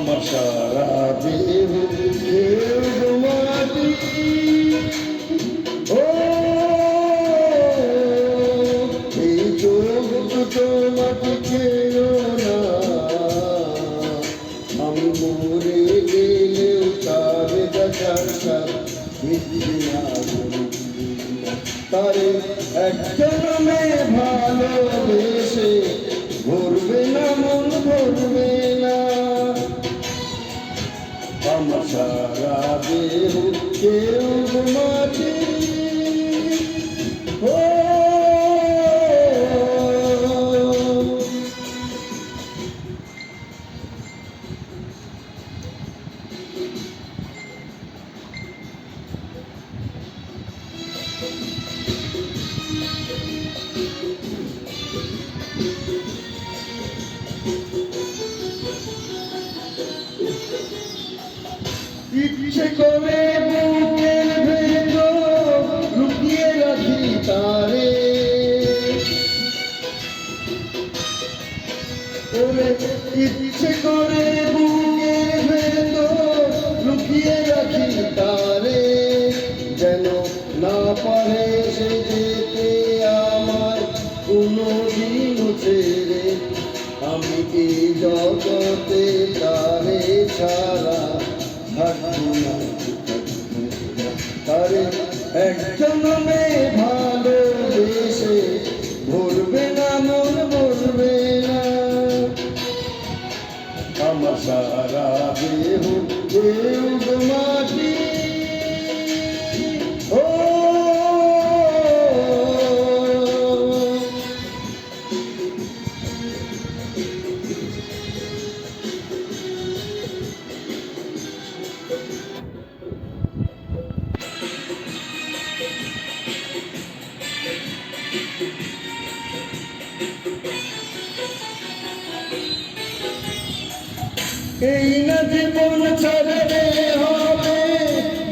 আমার সারা ও এই চোখ দুটো খেলো না আমি মরে গেলেও তার দেখার সাথ তারে একটা মেয়ে আমার সারা দেহ কেউ মাটি ও ইচ্ছে করে বুকের ভেতর লুকিয়ে রাখি তারে। ওরে ইচ্ছে দেহ দেহ মাটি এই না জীবন ছাড়তে হবে,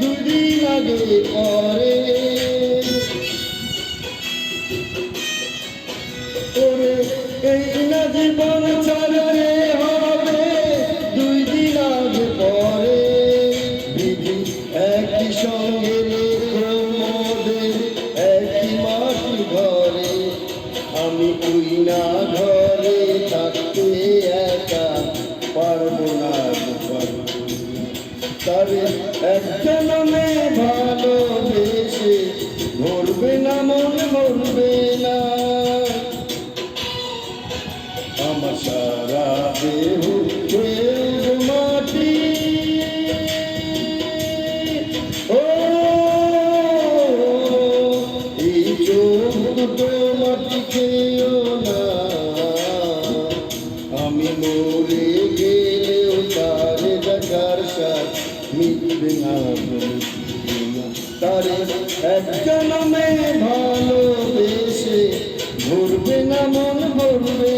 দুদিন আগে পরে। ওরে, এই না জীবন ছাড়তে দুই দিন আগে পরে। বিধি একই সঙ্গে রেখো মোদের একই ঘরে। আমি তুই না ঘরে থাকতে একা পারব না তবে একজন মেয়ে ভালোবেসে ভরবে না, মন ভরবে না। আমার সারা দেহ মাটি। ও, এই চোখ দুটো মাটি খেয়ে মিটিং তারে এক জনমে ভালোবেসে ঘুরবে না মন ঘুরবে